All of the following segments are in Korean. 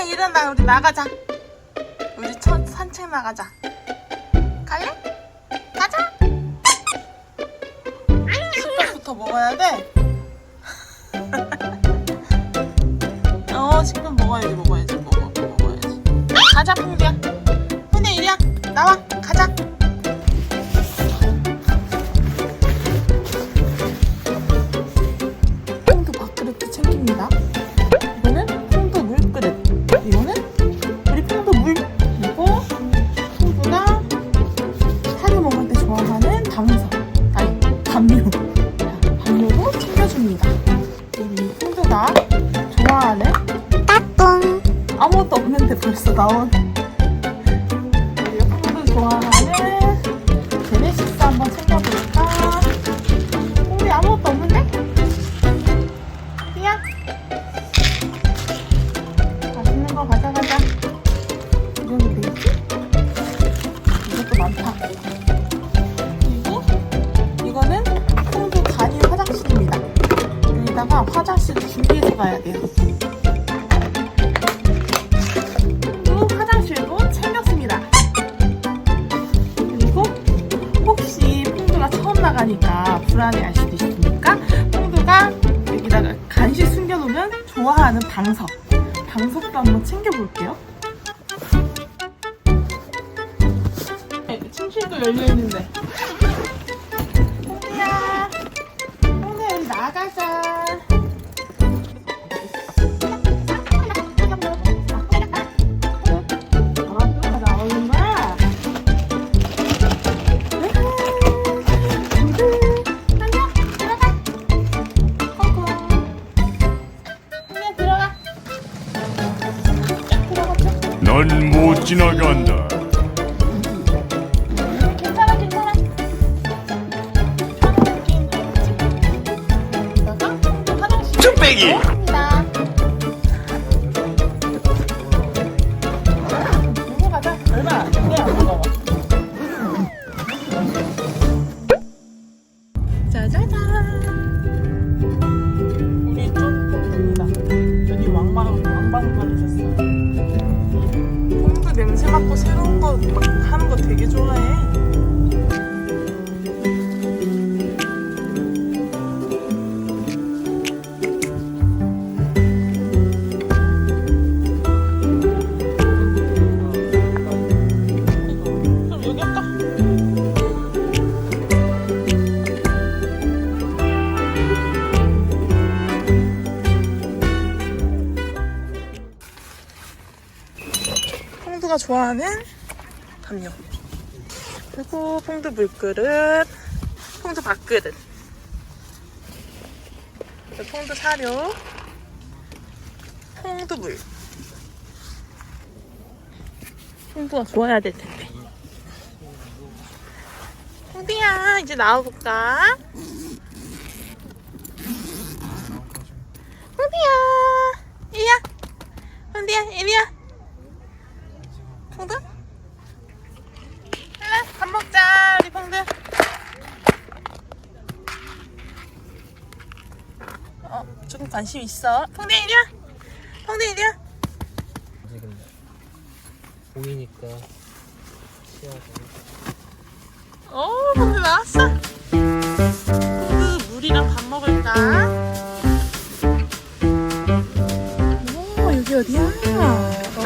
현이야 일어나. 우리 나가자. 우리 첫 산책 나가자. 갈래? 가자. 식빵부터 먹어야 돼. 어, 식빵 먹어야지 먹어야지 먹어 먹어야지. 가자 풍비야 맛있는 거 가져가자. 이거는 되겠지? 이것도 많다. 그리고 이거는 홍도 간이 화장실입니다. 여기다가 화장실을 준비해서 가야 돼요. 그리고 화장실도 챙겼습니다. 그리고 혹시 퐁두가 처음 나가니까 불안해할 수도 있으니까 퐁두가 여기다가 간식 숨겨놓으면 좋아하는 방석 방석도 한번 챙겨볼게요. 네, 침실도 열려있는데 넌 못 지나간다. 괜찮아 괜찮아 쭈빼기! 가자 퐁두가 좋아하는 담요. 그리고 퐁두 물그릇 퐁두 밥그릇. 퐁두 사료 퐁두 물. 퐁두가 좋아야 될 텐데. 퐁두야 이제 나와볼까? 퐁두야 이리야 퐁두야 이리야 퐁드? 일라 밥 먹자 우리 퐁드 어 조금 관심 있어 퐁드 이리와 지금 보이니까 시야가 오 퐁드 나왔어 퐁드 물이랑 밥 먹을까? 오 여기 어디야? 오.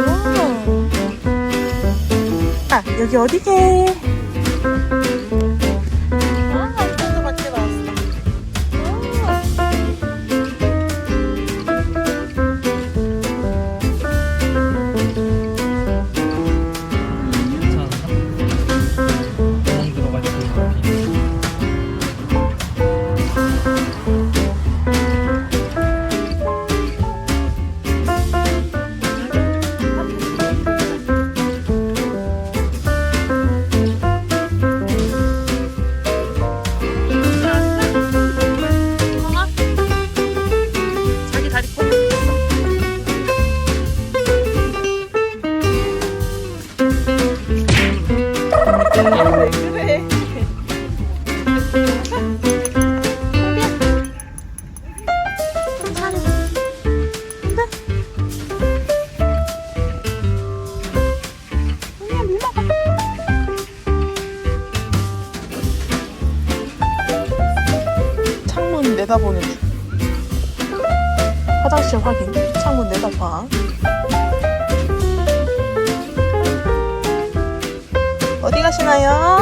아 여기 어디게? 내다보는 중. 화장실 확인. 창문 내다봐. 어디 가시나요?